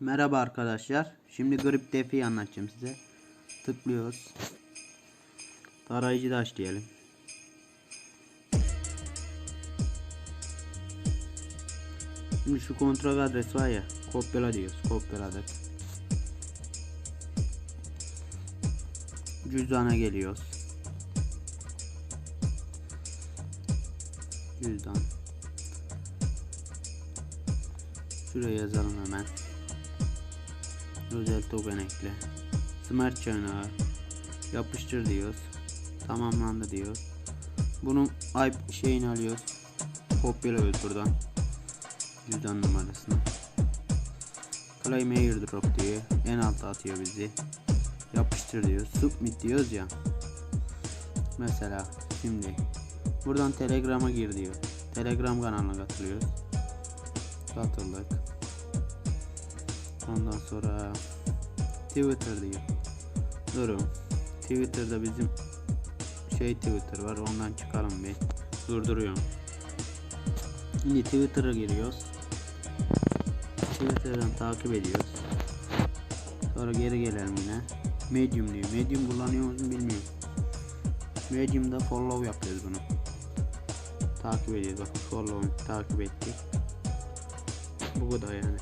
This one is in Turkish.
Merhaba arkadaşlar. Şimdi grip defiyi anlatacağım size. Tıklıyoruz. Tarayıcı da aç diyelim. Şimdi şu kontrol adres var ya. Kopyala diyoruz. Kopyaladık. Cüzdana geliyoruz. Cüzdan. Şuraya yazalım hemen. Özel token ekle. Smart çanağı. Yapıştır diyoruz. Tamamlandı diyoruz. Bunun IP şeyini alıyoruz. Kopyalıyoruz buradan. Cüzdan numarasını. Claim airdrop diye en alta atıyor bizi. Yapıştır diyoruz. Submit diyoruz ya. Mesela şimdi buradan Telegram'a gir diyor. Telegram kanalına katılıyoruz. Katıldık. Ondan sonra Twitter diyor. Durun. Twitter'da bizim şey Twitter var. Ondan çıkalım bir. Durduruyorum. Şimdi Twitter'a giriyoruz. Twitter'dan takip ediyoruz. Sonra geri gelelim yine. Medium diyor. Medium kullanıyor musun bilmiyorum. Medium'da follow yapıyoruz bunu. Takip ediyoruz. Bakın follow takip ettik. Bu kadar yani.